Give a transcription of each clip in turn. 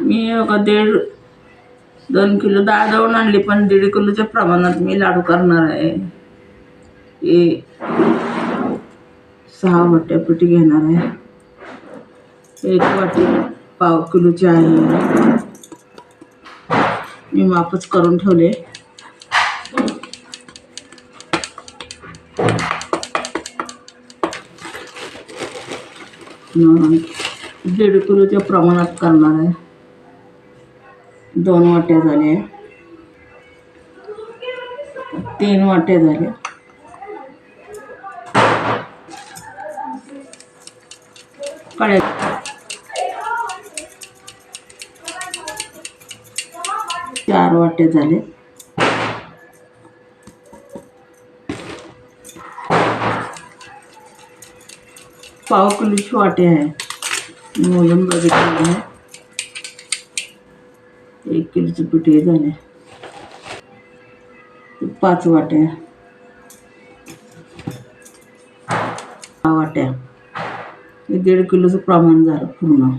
मी बघा दीड दोन किलो डाळ दळून आणली पण दीड किलोच्या प्रमाणात मी लाडू करणार आहे. हे सहा वाट्या पिठी घेणार आहे. एक वाटी पाव किलोची आहे. मी मापच करून ठेवले. दीड किलोच्या प्रमाणात करणार आहे. दोन वाट्या झाल्या तीन झाल्या कळ्या चार वाटे झाले पाव किलोची वाटे आहे मोजून बघितलेलं आहे एक पीठ हे झाले. पाच वाट्या. सहा वाट्या. हे दीड किलोचं प्रमाण झालं पूर्ण.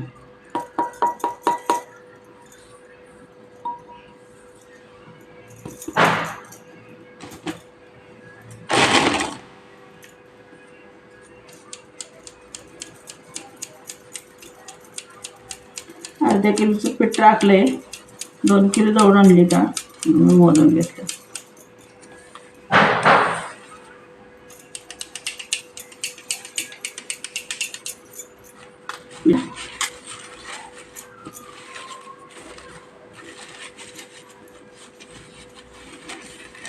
अर्ध्या किलोचं पीठ टाकलंय. दोन किलो जवळ आणली का? मोजून घेतलं.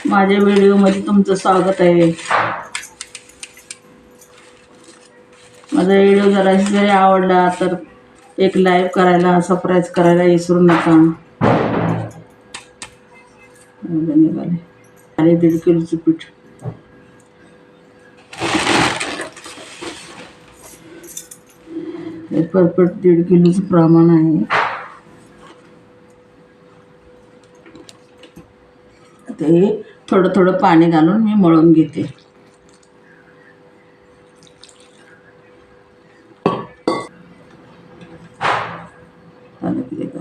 माझ्या व्हिडिओमध्ये तुमचं स्वागत आहे. माझा व्हिडिओ जरा जरी आवडला तर एक लाईव्ह करायला सबस्क्राईब करायला विसरू नका. आणि पीठ. हे परफेक्ट दीड किलोचं प्रमाण आहे. ते थोडं थोडं पाणी घालून मी मळून घेते झालं की ते कर.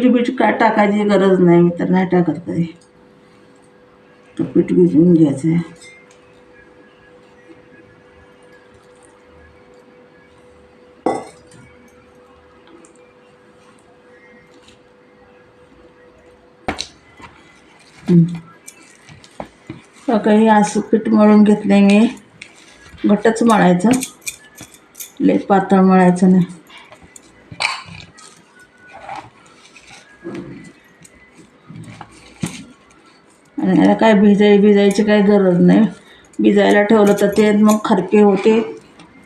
पीठ बीठ काय टाकायची गरज नाही मी तर नाही टाकत कधी. तर पीठ भिजवून घ्यायचं आहे काही असं पीठ मळून घेतलं मी. घट्टच मळायचं. लय पातळ मळायचं नाही. याला काय भिजाय भिजायची काही गरज नाही. भिजायला ठेवलं तर ते मग खरके होते.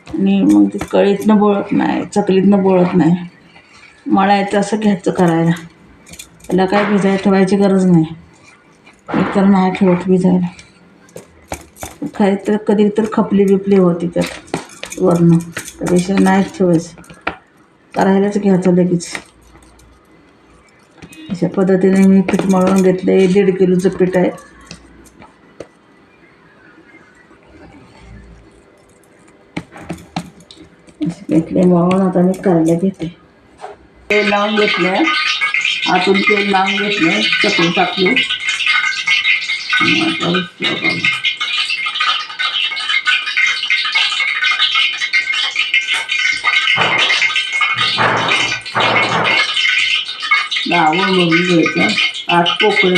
आणि मग ते कळीतनं बोळत नाही चकलीतनं बोळत नाही. मळायचं असं घ्यायचं करायला. त्याला काय भिजायला ठेवायची गरज नाही. एकतर नाही ठेवत भिजायला. काही तर कधी तर खपली बिपली होती त्यात वरणं त्यापेक्षा नाहीच ठेवायचं. करायलाच घ्यायचं लगेच. अशा पद्धतीने मी पीठ मळून घेतले. दीड किलोचं पीठ आहे. घेतले. मळून आता मी करायला घेते. तेल लावून घेतलं आतून तेल लावून घेतलं चकून टाकली. आणि आता उचलून डावं बघून घ्यायचं आत पोकळी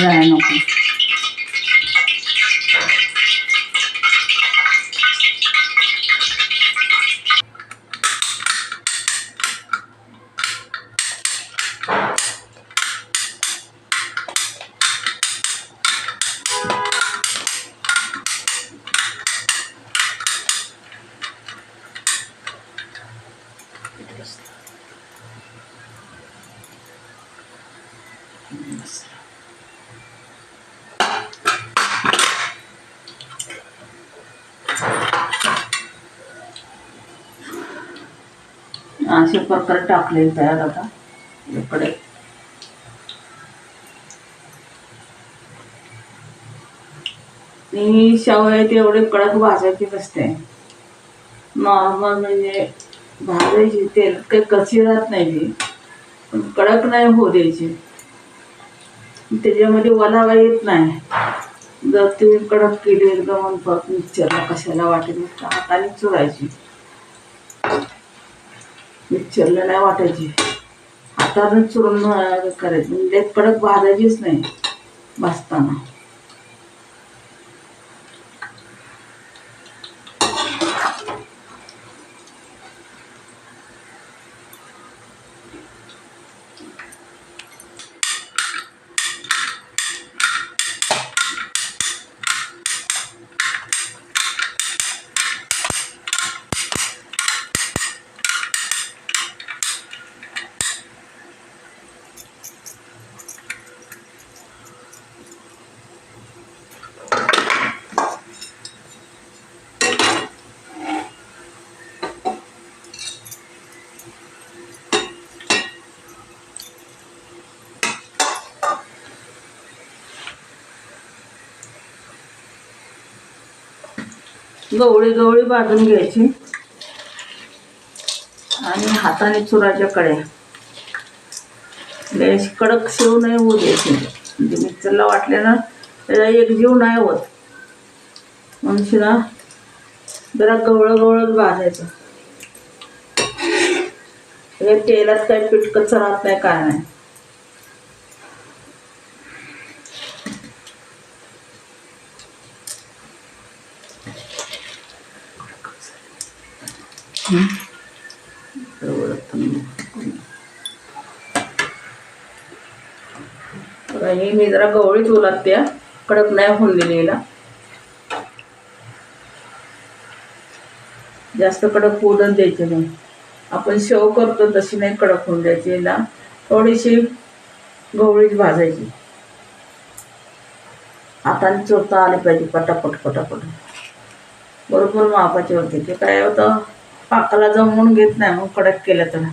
असे प्रकारे टाकले तयार आता. इकडे. ही शेवया तेवढे कडक भाजायची नसते. नॉर्मल म्हणजे भाजायची तेल काही कशी राहत नाही ती. पण कडक नाही होऊ द्यायची. त्याच्यामध्ये वलावा येत नाही. जर तुम्ही कडक केली एकदम परत मिक्सरला कशाला वाटेल हाताने चुरायची. मिक्सरला नाही वाटायची. आता चुरून अं, करायची. म्हणजे कडक भाजायचीच नाही. भाजताना गवळी गवळी भाजून घ्यायची. आणि हाताने चुराच्या कड्या. म्हणजे लय कडक शिव नाही होऊ द्यायची. म्हणजे मिक्सरला वाटले ना त्याला एक जीव नाही होत. म्हणून शिना जरा गवळं गवळच भाजायचं हे म्हणजे तेलात काही पीठ राहत नाही काय नाही. ही मी जरा गवळीत ओलात त्या कडक नाही होऊन दिलेला जास्त कडक होऊन द्यायचे नाही. आपण शेव करतो तशी नाही कडक होऊन द्यायची याला थोडीशी गवळीच भाजायची. आता चोरता आले पाहिजे पटापट पटापट. बरोबर मापाचे होते ते काय होतं? पाकाला जमवून घेत नाही मग कडक केलं तर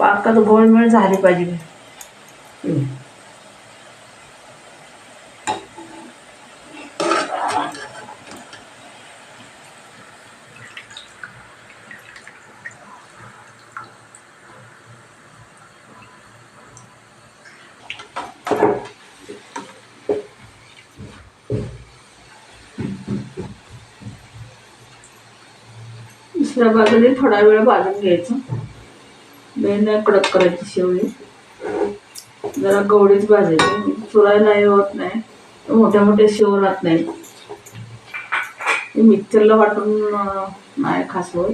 पाकात घोळमेळ झाली पाहिजे. दुसऱ्या बाजूने थोडा वेळ भाजून घ्यायचं. लय नाही कडक करायची शेवळी जरा गवळीच भाजायची. चुरायला नाही होत नाही. मोठ्या मोठ्या शेव राहत नाही. मिक्सरला वाटून नाही खास होत.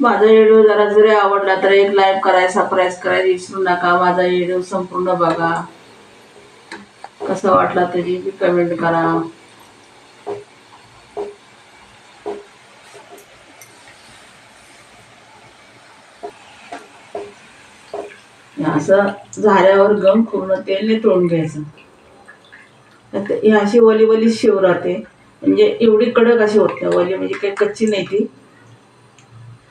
माझा व्हिडिओ जरा जरी आवडला तर एक लाईक करायचा सबस्क्राईब करायला विसरू नका. माझा व्हिडिओ संपूर्ण बघा. कसा वाटला तरी कमेंट करा. असं झाऱ्यावर गम पूर्ण तेलने तोडून घ्यायचं. ही अशी वली वली शेव राहते म्हणजे एवढी कडक अशी होत नाही. वली म्हणजे काही कच्ची नाही ती.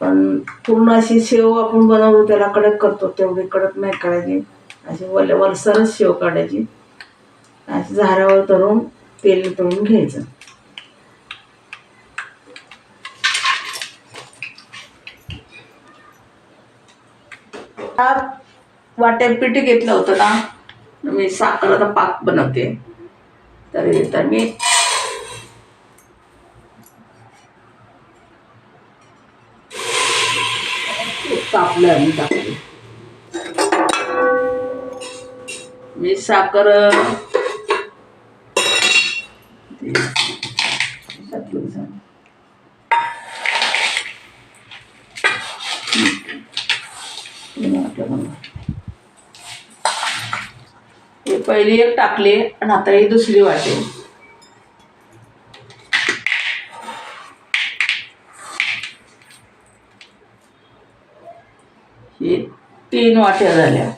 पण पूर्ण अशी शेव आपण बनवतो त्याला कडक करतो. तेवढी कडक नाही काढायची अशी वल वलसरच शेव काढायची. अशी झाऱ्यावर तरून तेल तळून घ्यायचं. हा वाट्यात पीठ घेतलं होतं ना मी साखरेचा पाक बनवते. तर तर मी कापलं आणि टाकली मी साखर ते- टाकली साखर. हे वाटलं मला. हे पहिली एक टाकली आणि आता ही दुसरी वाटेल ही तीन वाट्या झाल्या.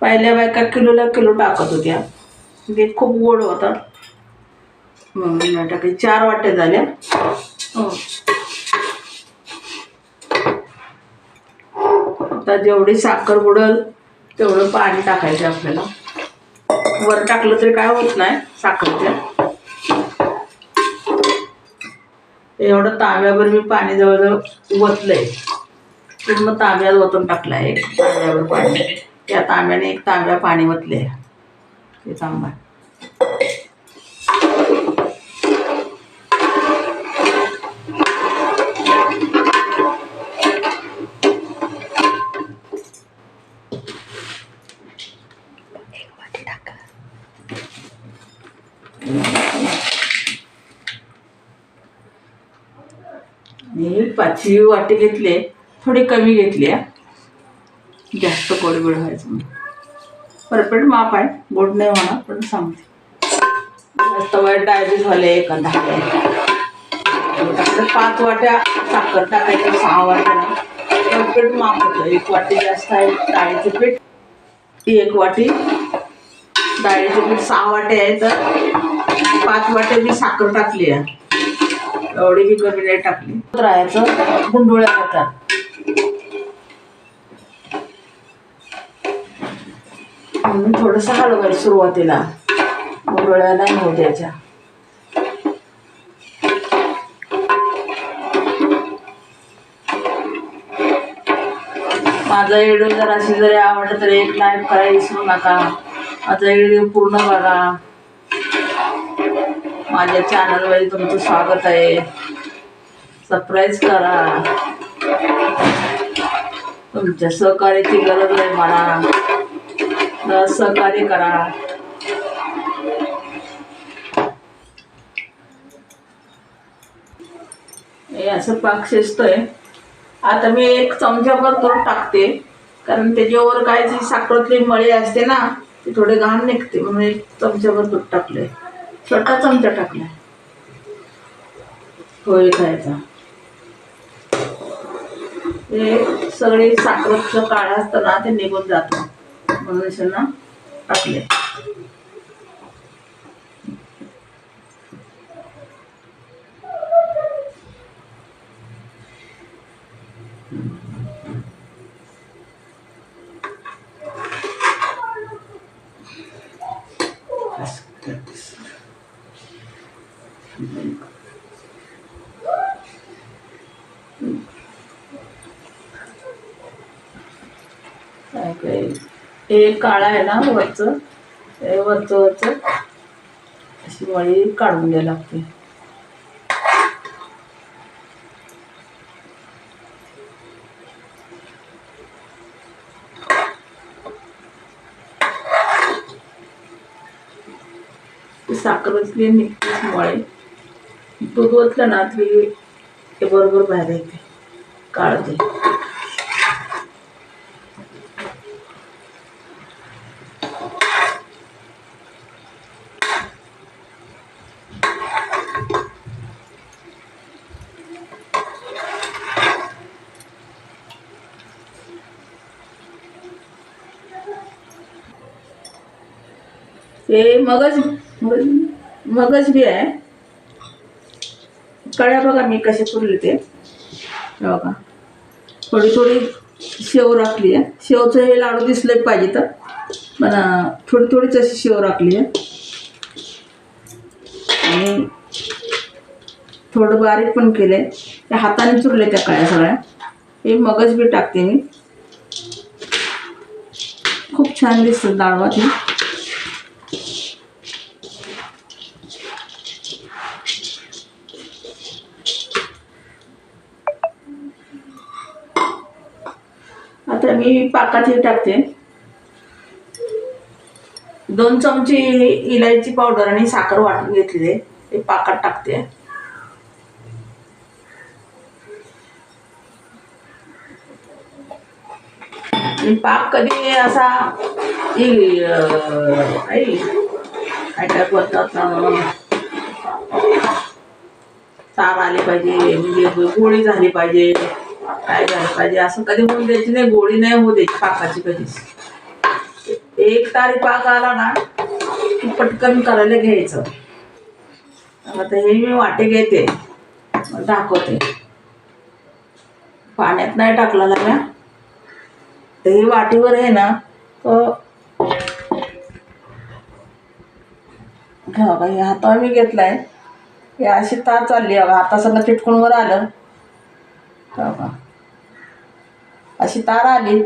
पहिल्या बायका किलोला किलो टाकत होत्या. ते खूप गोड होतात म्हणून चार वाट्या झाल्या. हो. आता जेवढी साखर बुडल तेवढं पाणी टाकायचं आपल्याला. वर टाकलं तरी काय होत नाही साखरच्या. एवढं तांब्यावर मी पाणी जवळजवळ ओतलंय. पूर्ण तांब्यात ओतून टाकलं आहे एक तांब्यावर पाणी. त्या तांब्याने एक तांब्या पाणी ओतले ते तांबा पाचवी वाटी घेतली थोडी कमी घेतली आहे. जास्त गोड व्हायचं परफेक्ट माप आहे. गोड नाही होणार पण सांगते. जास्त वाईट डायबिटीस झाले एक दहा पाच वाट्या साखर टाकायचं सहा वाट्या. परफेक्ट माप होतं. एक वाटी जास्त आहे डाळीचं पीठ. एक वाटी. डाळीचं पीठ सहा वाटे आहे तर पाच वाटे मी साखर टाकली आहे. एवढी बी कमी नाही टाकली. राहायचं गुंडोळ्या होतात म्हणून थोडंसं हलवायचं सुरुवातीला गुंडोळ्या नाही होऊ द्यायच्या. माझा व्हिडिओ जर अशी जरी आवडला तर एक लाईक करायला विसरू नका. माझा व्हिडिओ पूर्ण बघा. माझ्या चॅनलवर तुमचं स्वागत आहे. सरप्राईज करा. तुमच्या सहकार्याची गरज आहे मला. सहकार्य करा. हे असं पाक शिजतोय. आता मी एक चमचाभर दूध टाकते. कारण त्याच्यावर काय जी साखरेतली मळी असते ना ती थोडी घाण निघते. म्हणून एक चमचाभर दूध टाकले छोटा चमचा टाकला. होय खायचा. हे सगळे साखरेचं काळा असताना ते निघून जातं. म्हणून टाकले. काय काय हे काळा आहे ना वरच? वरच वरचं वरचं? अशी वळी काढून द्यायला लागते. ती असली निघतेच मळे दूध ओतलं ना ती ते बरोबर बाहेर येते. काळते ते मगज मगज बी आहे. कळ्या बघा मी कसे पुरले ते. बघा. थोडी थोडी शेव राखली आहे. शेवचं हे लाडू दिसले पाहिजे तर. पण थोडी थोडीच अशी शेव राखली आहे. आणि थोडं बारीक पण केलं आहे त्या हाताने चुरले त्या कळ्या सगळ्या. हे मगज बी टाकते मी. खूप छान दिसतं डाळवात आता मी पाकात हे टाकते. दोन चमचे इलायची पावडर आणि साखर वाटून घेतलेली ते पाकात टाकते. पाक कधी असा काय काय करतात सार आले पाहिजे म्हणजे गोळी झाली पाहिजे. काय झालं पाहिजे असं कधी होऊन द्यायची नाही गोळी नाही होऊ द्यायची पाकाची कधीच. एक तारी पाक आला ना की पटकन करायला घ्यायचं. आता हे मी वाटे घेते दाखवते. पाण्यात नाही टाकला ना तर हे वाटीवर आहे ना तर घ्या हे हातावर मी घेतलाय. हे अशी तार चालली अगं आता सगळं चिटकून वर आलं तर अशी तार आली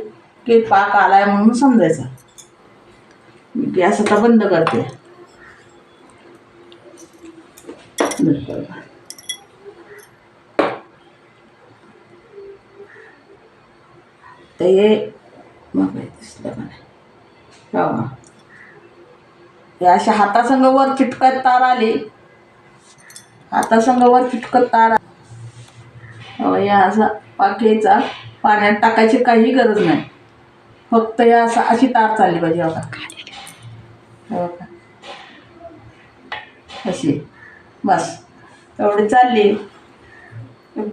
की पाक आलाय म्हणून समजायचा. मी गॅस आता बंद करते. ते हे मग दिसलं हो हे अशा हातासंग वर चिटकत तार आली. हातासंग वर चिटकत तार आली. हो या असा पाकेचा पाण्यात टाकायची काही गरज नाही. फक्त या असं अशी तार चालली पाहिजे बघा. हो का? अशी. बस. तेवढी चालली.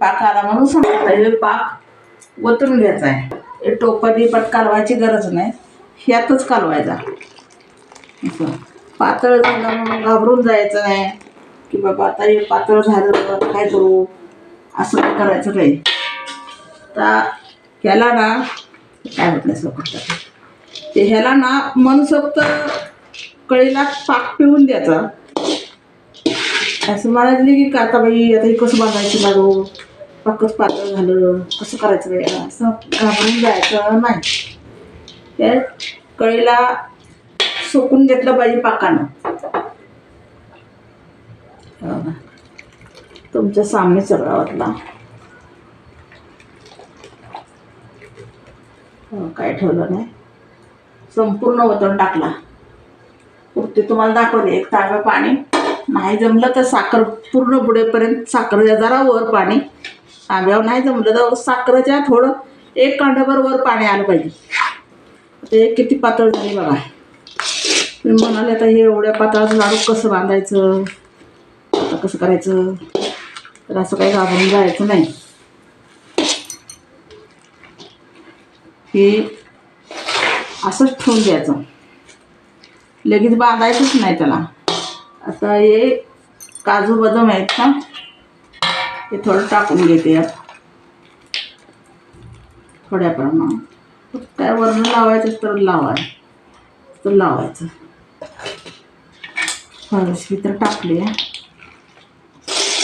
पाक आला म्हणून समजता पाक ओतून घ्यायचा आहे. हे पट कालवायची गरज नाही. ह्यातच कालवायचा. असं. पातळ झालं म्हणून घाबरून जायचं नाही. की बाबा आता हे पातळ झालं काय करू? असं काय करायचं नाही तर ह्याला ना काय म्हटलं सोबत ते ह्याला ना मनसोक्त कळीला पाक पिऊन द्यायचा. असं म्हणायचं की का आता बाई आता हे कसं बांधायचं लाडू पाकच पातळ झालं कसं करायचं बाई? असं घाबरून जायचं नाही. ते कळीला सोकून घेतलं पाहिजे पाकानं. तुमच्या सामने सगळा वाटला. हो, काय ठेवलं नाही. संपूर्ण वतन टाकला. पुरते तुम्हाला दाखवते एक तांब्या पाणी. नाही जमलं तर साखर पूर्ण बुडेपर्यंत साखर जरा वर पाणी. तांब्यावर नाही जमलं तर साखरेच्या थोडं एक कांड्याभर वर पाणी आलं पाहिजे. ते किती पातळ झाली बघा. मी म्हणाले आता हे एवढ्या पातळाचं लाडू कसं बांधायचं? आता कसं करायचं? तर असं काही घाबरून जायचं नाही. हे असंच ठेवून द्यायचं. लगेच बांधायचंच नाही त्याला. आता हे काजू बदाम आहेत ना हे थोडं टाकून घेते यात. थोड्या प्रमाणात. काय वरून लावायचं तर लावाय. तर लावायचं. हळशी तर टाकली आहे.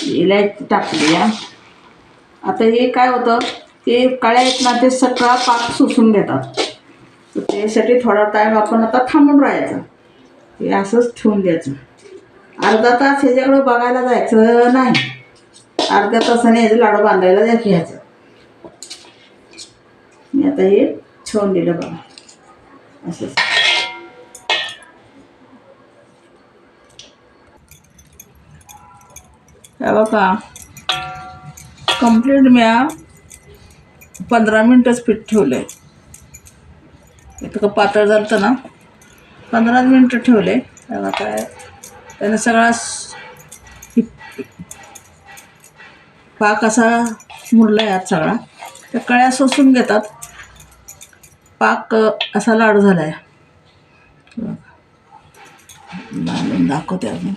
इलायची टाकली आहे. आता हे काय होतं? ते काळ्या आहेत ना ते सगळा पाक सुसून घेतात तर त्यासाठी थोडा टाईम आपण आता थांबून राहायचं. हे असंच ठेवून द्यायचं. अर्धा तास ह्याच्याकडं बघायला जायचं नाही. अर्ध्या तासाने ह्याचं लाडू बांधायला जा- घ्यायचं. मी आता हे ठेवून दिलं बघा. असंच. हे बघा. कंप्लीट म्या पंधरा मिनटंच पीठ ठेवलं आहे इतकं पातळ झालं ना. पंधरा मिनटं ठेवले. त्याला काय त्यानं सगळा पाक असा मुरला आज सगळा. त्या कळ्या सोसून घेतात. पाक असा लाडू झाला आहे दाखवते अजून.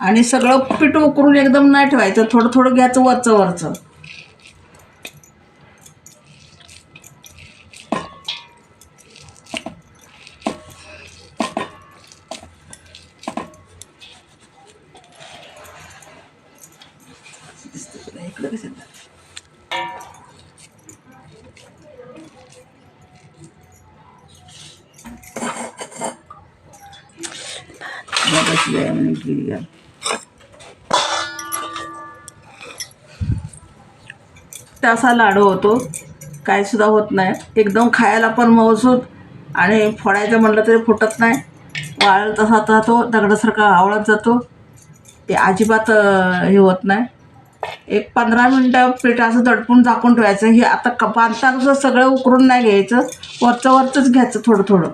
आणि सगळं पीठ उकरून एकदम नाही ठेवायचं. थोडं थोडं घ्यायचं वरचं वरचं. असा लाडू होतो. काय सुद्धा होत नाही. एकदम खायला पण मौसूद आणि फोडायचं म्हणलं तरी फुटत नाही. वाळ तसा तसा तो दगडासारखा आवळत जातो. ते अजिबात हे होत नाही. एक पंधरा मिनटं पीठ असं दडपून झाकून ठेवायचं. हे आता क बांधताना सगळं उकरून नाही घ्यायचं. वरचं वरचंच घ्यायचं थोडं थोडं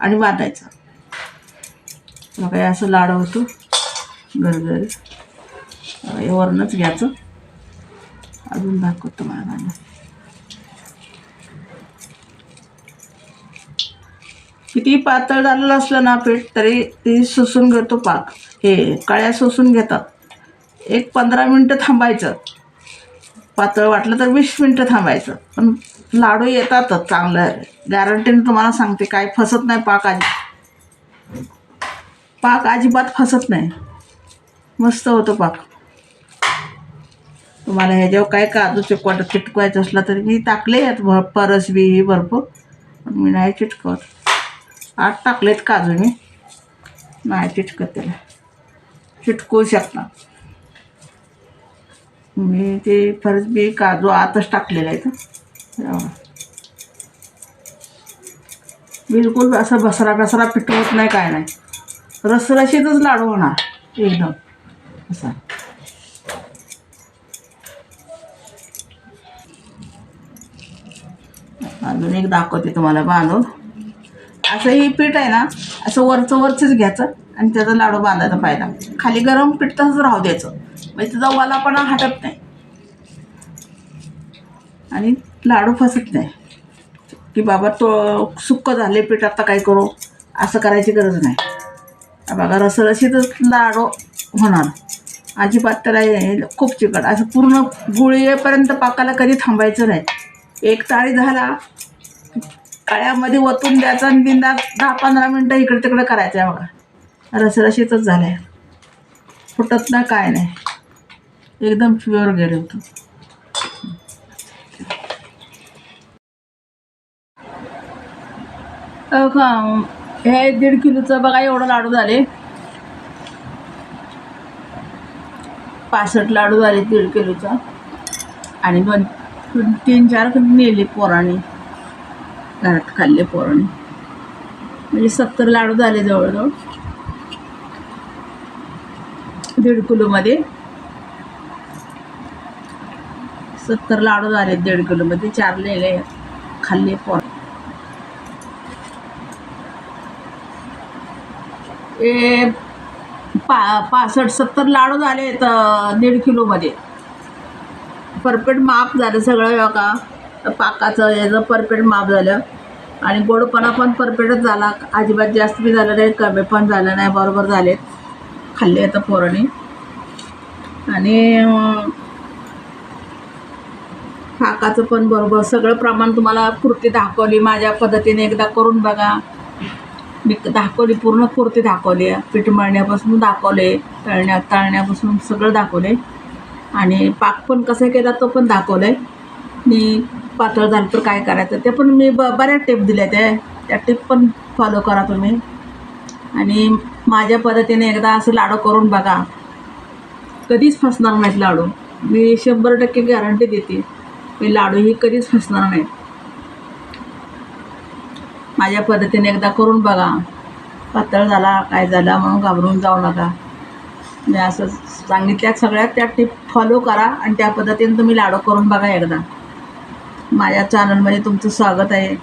आणि बांधायचं. मग असं लाडू होतो. गरगरी हे घ्यायचं. अजून दाखवतो मला किती पातळ झालेलं असलं ना पीठ तरी ती सोसून घेतो पाक. हे कळ्या सोसून घेतात. एक पंधरा मिनटं थांबायचं. पातळ वाटलं तर वीस मिनटं थांबायचं. पण लाडू येतातच चांगलं. गॅरंटीने तुम्हाला सांगते काय फसत नाही पाक आजी. पाक अजिबात फसत नाही. मस्त होतो पाक. तुम्हाला ह्याच्यावर काय काजू चिकवाट चिटकवायचं असलं तरी मी टाकले आहेत भ परस बी ही भरपूर. पण मी नाही चिटकवत. आठ टाकलेत काजू मी. नाही चिटकत त्याला. चिटकवू शकता. मी ते फरस बी काजू आतच टाकलेलं आहे तर बिलकुल असं बसरा बसरा पिटवत नाही काय नाही. रसरशीतच लाडू होणार. एकदम. असा. अजून एक दाखवते तुम्हाला बांधून. असं हे पीठ आहे ना असं वरचं वरचंच घ्यायचं आणि त्याचा लाडू बांधायचा पाहिला. खाली गरम पीठ तसंच राहू द्यायचं. म्हणजे त्याचा वालापणा हटत नाही. आणि लाडू फसत नाही. की बाबा तो सुक्क झाले पीठ आता काय करू? असं करायची गरज नाही. बघा रसरशीतच लाडू होणार. अजिबात त्याला हे खूप चिकट. असं पूर्ण गुळी येईपर्यंत पाकाला कधी थांबायचं नाही. एक चाळी झाला. काळ्यामध्ये वतून द्यायचा आणि बिंदा दहा पंधरा मिनटं इकडे तिकडे करायचं आहे बघा. रसरशीतच झालं आहे फुटत ना काय नाही. एकदम प्युअर गेले होतं अहो का हे दीड किलोचं बघा एवढं लाडू झाले. पासष्ट लाडू झाले दीड किलोचा. आणि दोन तीन चार नेले पोराने. घरात खाल्ले पोराने. म्हणजे सत्तर लाडू झाले जवळजवळ. दीड किलोमध्ये. सत्तर लाडू झाले दीड किलोमध्ये. चार नेले खाल्ले पोर ए पा पासष्ट सत्तर लाडू झाले तर दीड किलोमध्ये. परफेक्ट माप झालं सगळं का पाकाचं याचं परफेक्ट माप झालं. आणि गोडपणा पण परफेक्टच झाला. अजिबात जास्त बी झालं नाही कमी पण झालं नाही बरोबर झाले. खाल्ले आता पोराने. आणि पाकाचं पण बरोबर. सगळं प्रमाण तुम्हाला कुर्ती दाखवली. माझ्या पद्धतीने एकदा करून बघा. मी दाखवली पूर्ण कुर्ती दाखवली. पीठ मळण्यापासून दाखवले तळण्या तळण्यापासून सगळं दाखवले. आणि पाक पण कसा केला तो पण दाखवलं आहे मी पातळ झालं तर काय करायचं? ते पण मी ब बऱ्याच टिप दिल्या त्या. त्या टिप पण फॉलो करा तुम्ही. आणि माझ्या पद्धतीने एकदा असं लाडू करून बघा. कधीच फसणार नाहीत लाडू. मी शंभर टक्के गॅरंटी देते. मी लाडू ही कधीच फसणार नाहीत माझ्या पद्धतीने एकदा करून बघा. पातळ झाला काय झाला म्हणून घाबरून जाऊ नका. मी असं सांगितल्या सगळ्यात त्या टिप फॉलो करा आणि त्या पद्धतीने तुम्ही लाडू करून बघा एकदा. माझ्या चॅनलमध्ये तुमचं स्वागत आहे.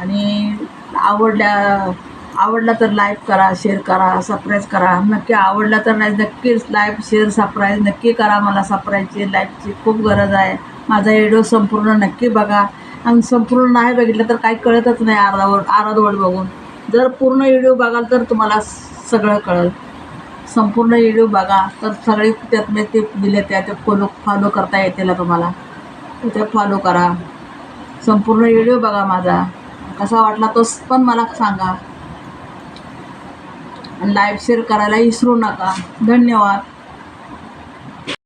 आणि आवडल्या आवडला तर लाईक करा शेअर करा सप्राईज करा. नक्की आवडला तर नाही नक्कीच लाईक शेअर सप्राईज नक्की करा मला सबस्क्राईबची लाईकची खूप गरज आहे. माझा व्हिडिओ संपूर्ण नक्की बघा. आणि संपूर्ण नाही बघितलं तर काही कळतच नाही अर्धावर अर्धवट बघून. जर पूर्ण व्हिडिओ बघाल तर तुम्हाला सगळं कळेल. संपूर्ण व्हिडिओ बघा. तर सगळे त्यात ते दिले त्या ते फॉलो फॉलो करता येतील तुम्हाला. तर ते फॉलो करा. संपूर्ण व्हिडिओ बघा माझा. कसा वाटला तो पण मला सांगा. आणि लाईव्ह शेअर करायला विसरू नका. धन्यवाद.